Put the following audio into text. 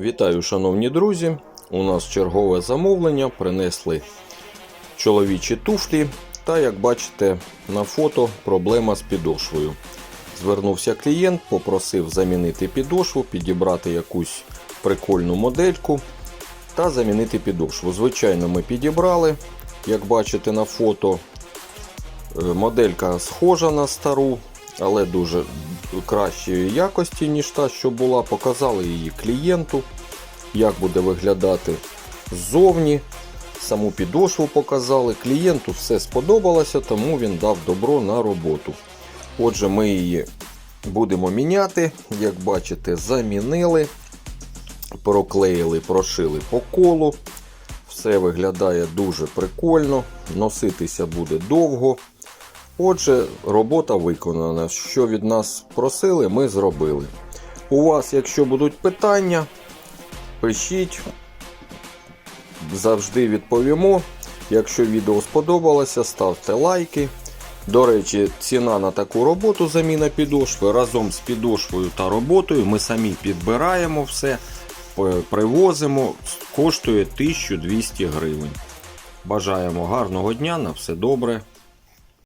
Вітаю, шановні друзі! У нас чергове замовлення. Принесли чоловічі туфлі. Та, як бачите на фото, проблема з підошвою. Звернувся клієнт, попросив замінити підошву, підібрати якусь прикольну модельку та замінити підошву. Звичайно, ми підібрали. Як бачите на фото, е, моделька схожа на стару, але дуже кращої якості, ніж та, що була. Показали її клієнту, як буде виглядати ззовні. Саму підошву показали. Клієнту все сподобалося, тому він дав добро на роботу. Отже, ми її будемо міняти. Як бачите, замінили, проклеїли, прошили по колу. Все виглядає дуже прикольно, носитися буде довго. Отже, робота виконана. Що від нас просили, ми зробили. У вас, якщо будуть питання, пишіть, завжди відповімо. Якщо відео сподобалося, ставте лайки. До речі, ціна на таку роботу заміна підошви разом з підошвою та роботою ми самі підбираємо все, привозимо, коштує 1200 гривень. Бажаємо гарного дня, на все добре.